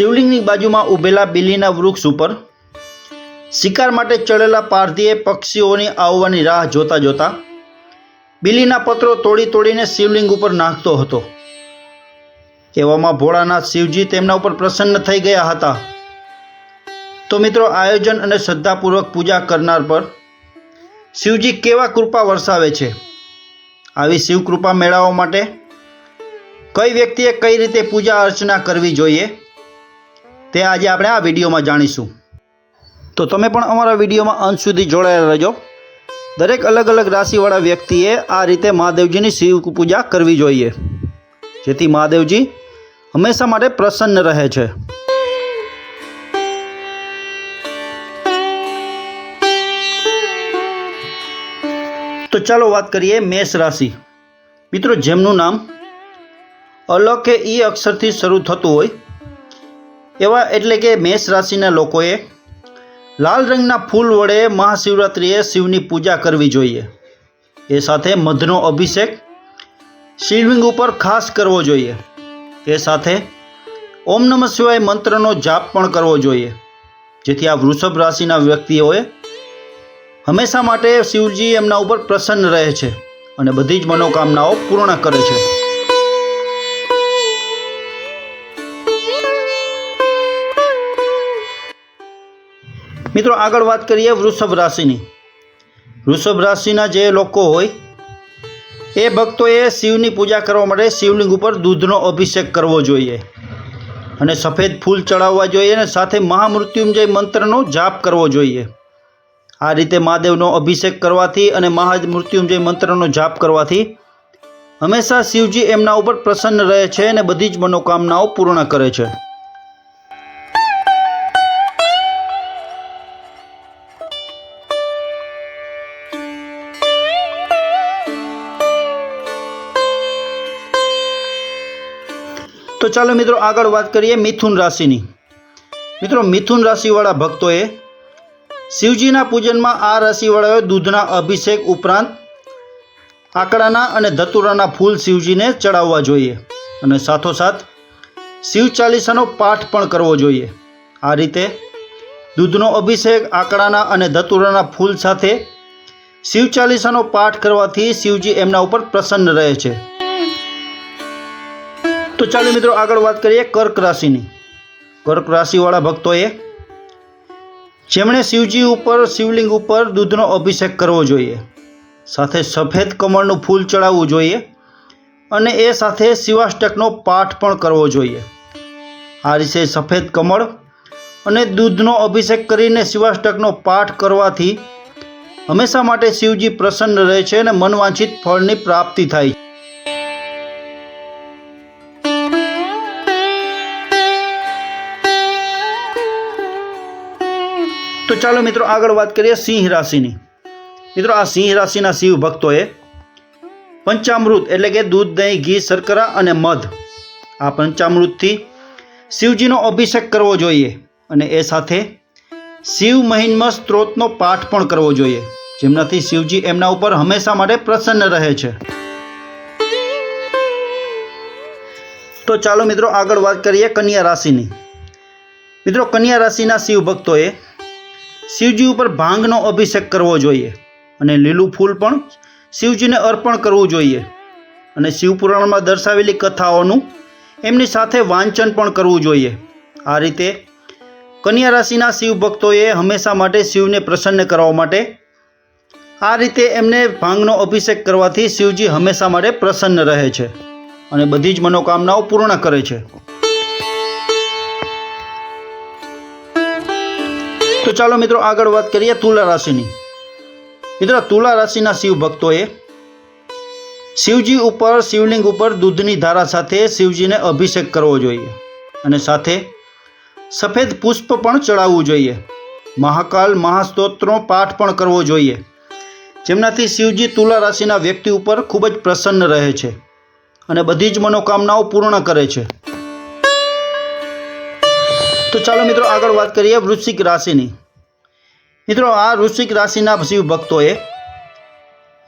શિવલિંગની બાજુમાં ઊભેલા બિલીના વૃક્ષ ઉપર શિકાર માટે ચડેલા પારધીએ પક્ષીઓની આવવાની રાહ જોતા જોતા બિલીના પત્રો તોડી તોડીને શિવલિંગ ઉપર નાખતો હતો. એવામાં ભોળાનાથ શિવજી તેમના ઉપર પ્રસન્ન થઈ ગયા હતા. તો મિત્રો, આયોજન અને શ્રદ્ધાપૂર્વક પૂજા કરનાર પર શિવજી કેવા કૃપા વરસાવે છે? આવી શિવ કૃપા મેળવવા માટે કઈ વ્યક્તિએ કઈ રીતે પૂજા અર્ચના કરવી જોઈએ? તે આજે આપણે આ વિડીયોમાં જાણીશું. તો તમે પણ અમારા વિડીયોમાં અંત સુધી જોડાયેલા રહેજો. દરેક અલગ અલગ રાશિવાળા વ્યક્તિએ આ રીતે મહાદેવજીની શિવ પૂજા કરવી જોઈએ. જેથી મહાદેવજી હંમેશા માટે પ્રસન્ન રહે છે. તો ચાલો વાત કરીએ મેષ રાશિ. મિત્રો, જેમનું નામ અલ કે ઈ અક્ષરથી શરૂ થતું હોય એવા એટલે કે મેષ રાશિના લોકોએ લાલ રંગના ફૂલ વડે મહાશિવરાત્રિએ શિવની પૂજા કરવી જોઈએ. એ સાથે મધનો અભિષેક શિવલિંગ ઉપર ખાસ કરવો જોઈએ. એ સાથે ઓમ નમઃ શિવાય મંત્રનો જાપ પણ કરવો જોઈએ. જેથી આ વૃષભ રાશિના વ્યક્તિઓએ હંમેશા માટે શિવજી એમના ઉપર પ્રસન્ન રહે છે અને બધી જ મનોકામનાઓ પૂર્ણ કરે છે. મિત્રો, આગળ વાત કરીએ વૃષભ રાશિની. વૃષભ રાશિના જે લોકો હોય, એ ભક્તોએ શિવની પૂજા કરવા માટે શિવલિંગ ઉપર દૂધનો અભિષેક કરવો જોઈએ. અને સફેદ ફૂલ ચડાવવા જોઈએ અને સાથે મહામૃત્યુંજય મંત્રનો જાપ કરવો જોઈએ. આ રીતે મહાદેવનો અભિષેક કરવાથી અને મહામૃત્યુંજય મંત્રનો જાપ કરવાથી હંમેશા શિવજી એમના ઉપર પ્રસન્ન રહે છે અને બધી જ મનોકામનાઓ પૂર્ણ કરે છે. તો ચાલો મિત્રો આગળ વાત કરીએ મિથુન રાશિની. મિત્રો મિથુન રાશિવાળા ભક્તોએ શિવજીના પૂજનમાં આ રાશિવાળાઓએ દૂધના અભિષેક ઉપરાંત આકડાના અને ધતુરાના ફૂલ શિવજીને ચડાવવા જોઈએ અને સાથોસાથ શિવ ચાલીસાનો પાઠ પણ કરવો જોઈએ. આ રીતે દૂધનો અભિષેક, આકડાના અને ધતુરાના ફૂલ સાથે શિવ ચાલીસાનો પાઠ કરવાથી શિવજી એમના ઉપર પ્રસન્ન રહે છે. તો ચાલો મિત્રો આગળ વાત કરીએ કર્ક રાશિની. કર્ક રાશિવાળા ભક્તોએ જેમણે શિવજી ઉપર, શિવલિંગ ઉપર દૂધનો અભિષેક કરવો જોઈએ. સાથે સફેદ કમળનું ફૂલ ચડાવવું જોઈએ અને એ સાથે શિવાષ્ટકનો પાઠ પણ કરવો જોઈએ. આ રીતે સફેદ કમળ અને દૂધનો અભિષેક કરીને શિવાષ્ટકનો પાઠ કરવાથી હંમેશા માટે શિવજી પ્રસન્ન રહે છે અને મનવાંછિત ફળની પ્રાપ્તિ થાય છે. ચાલો મિત્રો આગળ વાત કરીએ સિંહ રાશિની. મિત્રો આ સિંહ રાશિના શિવ ભક્તોએ પંચામૃત એટલે કે દૂધ, દહીં, ઘી, શર્કરા અને મધ આ પંચામૃતથી શિવજીનો અભિષેક કરવો જોઈએ અને એ સાથે શિવ મહિન્મ સ્ત્રોતનો પાઠ પણ કરવો જોઈએ. જેમનાથી શિવજી એમના ઉપર હંમેશા માટે પ્રસન્ન રહે છે. તો ચાલો મિત્રો આગળ વાત કરીએ કન્યા રાશિની. મિત્રો કન્યા રાશિના શિવ ભક્તોએ શિવજી ઉપર ભાંગનો અભિષેક કરવો જોઈએ અને લીલું ફૂલ પણ શિવજીને અર્પણ કરવું જોઈએ. અને શિવપુરાણમાં દર્શાવેલી કથાઓનું એમની સાથે વાંચન પણ કરવું જોઈએ. આ રીતે કન્યા રાશિના શિવ ભક્તોએ હંમેશા માટે શિવને પ્રસન્ન કરવા માટે આ રીતે એમને ભાંગનો અભિષેક કરવાથી શિવજી હંમેશા માટે પ્રસન્ન રહે છે અને બધી જ મનોકામનાઓ પૂર્ણ કરે છે. તો ચાલો મિત્રો આગળ વાત કરીએ તુલા રાશિની. મિત્રો તુલા રાશિના શિવ ભક્તોએ શિવજી ઉપર, શિવલિંગ ઉપર દૂધની ધારા સાથે શિવજીને અભિષેક કરવો જોઈએ અને સાથે સફેદ પુષ્પ પણ ચડાવવું જોઈએ. મહાકાલ મહાસ્તોત્રનો પાઠ પણ કરવો જોઈએ. જેમનાથી શિવજી તુલા રાશિના વ્યક્તિ ઉપર ખૂબ જ પ્રસન્ન રહે છે અને બધી જ મનોકામનાઓ પૂર્ણ કરે છે. તો ચાલો મિત્રો આગળ વાત કરીએ વૃશ્ચિક રાશિની. મિત્રો આ વૃશ્ચિક રાશિના શિવ ભક્તોએ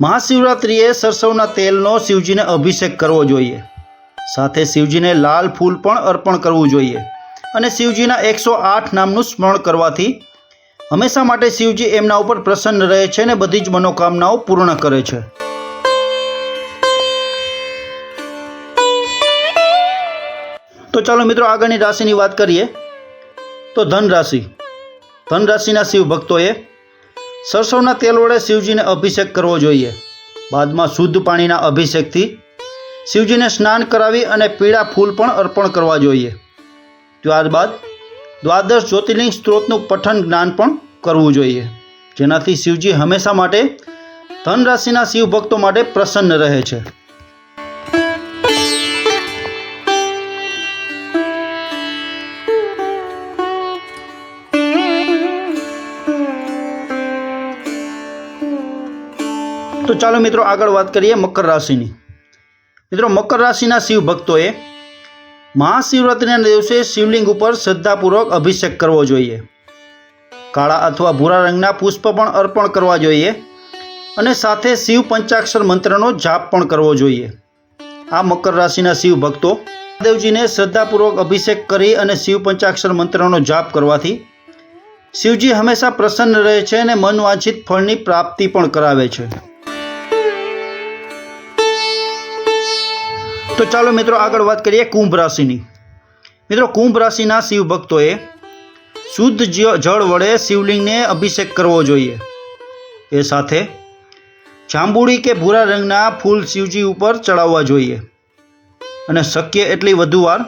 મહાશિવરાત્રિએ સરસવના તેલનો શિવજીને અભિષેક કરવો જોઈએ. સાથે શિવજીને લાલ ફૂલ પણ અર્પણ કરવું જોઈએ અને શિવજીના એકસો આઠ નામનું સ્મરણ કરવાથી હંમેશા માટે શિવજી એમના ઉપર પ્રસન્ન રહે છે અને બધી જ મનોકામનાઓ પૂર્ણ કરે છે. તો ચાલો મિત્રો આગળની રાશિની વાત કરીએ. તો ધન રાશિ ધન રાશિના શિવ ભક્તોએ સરસવના તેલ વડે શિવજીને અભિષેક કરવો જોઈએ. બાદમાં શુદ્ધ પાણીના અભિષેકથી શિવજીને સ્નાન કરાવી અને પીળા ફૂલ પણ અર્પણ કરવા જોઈએ. ત્યારબાદ દ્વાદશ જ્યોતિર્લિંગ સ્ત્રોતનું પઠન જ્ઞાન પણ કરવું જોઈએ. જેનાથી શિવજી હંમેશા માટે ધન રાશિના શિવ ભક્તો માટે પ્રસન્ન રહે છે. તો ચાલો મિત્રો આગળ વાત કરીએ મકર રાશિની. મિત્રો, મકર રાશિના શિવ ભક્તોએ મહાશિવરાત્રિના દિવસે શિવલિંગ ઉપર શ્રદ્ધાપૂર્વક અભિષેક કરવો જોઈએ. કાળા અથવા ભૂરા રંગના પુષ્પ પણ અર્પણ કરવા જોઈએ અને સાથે શિવ પંચાક્ષર મંત્રનો જાપ પણ કરવો જોઈએ. આ મકર રાશિના શિવ ભક્તો દેવજીને શ્રદ્ધાપૂર્વક અભિષેક કરી અને શિવ પંચાક્ષર મંત્રનો જાપ કરવાથી શિવજી હંમેશા પ્રસન્ન રહે છે અને મનવાંછિત ફળની પ્રાપ્તિ પણ કરાવે છે. તો ચાલો મિત્રો આગળ વાત કરીએ કુંભ રાશિની. મિત્રો કુંભ રાશિના શિવ ભક્તોએ શુદ્ધ જળ વડે શિવલિંગને અભિષેક કરવો જોઈએ. એ સાથે જાંબુડી કે ભૂરા રંગના ફૂલ શિવજી ઉપર ચડાવવા જોઈએ. અને શક્ય એટલી વધુ વાર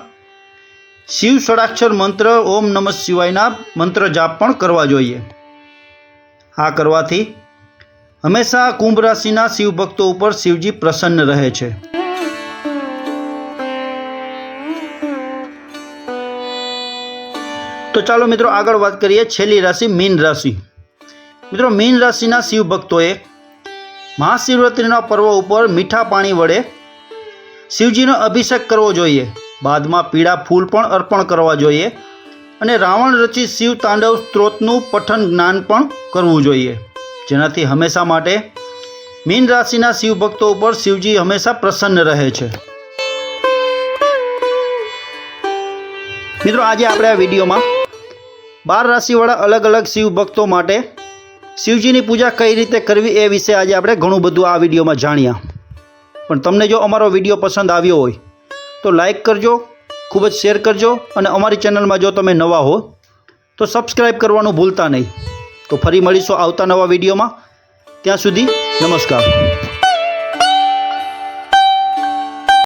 શિવ ષડાક્ષર મંત્ર, ઓમ નમઃ શિવાયના મંત્ર જાપ પણ કરવા જોઈએ. આ કરવાથી હંમેશા કુંભ રાશિના શિવ ભક્તો ઉપર શિવજી પ્રસન્ન રહે છે. તો ચાલો મિત્રો આગળ વાત કરીએ છેલ્લી રાશિ મીન રાશિ. મિત્રો મીન રાશિના શિવ ભક્તોએ મહાશિવરાત્રિના પર્વ ઉપર મીઠા પાણી વડે શિવજીનો અભિષેક કરવો જોઈએ. બાદમાં પીળા ફૂલ પણ અર્પણ કરવા જોઈએ અને રાવણ રચિત શિવ તાંડવ સ્ત્રોતનું પઠન જ્ઞાન પણ કરવું જોઈએ. જેનાથી હંમેશા માટે મીન રાશિના શિવ ભક્તો ઉપર શિવજી હંમેશા પ્રસન્ન રહે છે. મિત્રો આજે આપણે આ વિડીયોમાં બાર રાશિવાળા અલગ અલગ શિવ ભક્તો માટે શિવજીની પૂજા કઈ રીતે કરવી એ વિશે આજે આપણે ઘણું બધું આ વિડીયોમાં જાણ્યા પણ તમને જો અમારો વીડિયો પસંદ આવ્યો હોય, તો લાઈક કરજો, ખૂબ જ શેર કરજો અને અમારી ચેનલમાં જો તમે નવા હો, તો સબસ્ક્રાઈબ કરવાનું ભૂલતા નહીં. તો ફરી મળીશું આવતા નવા વિડીયોમાં. ત્યાં સુધી નમસ્કાર.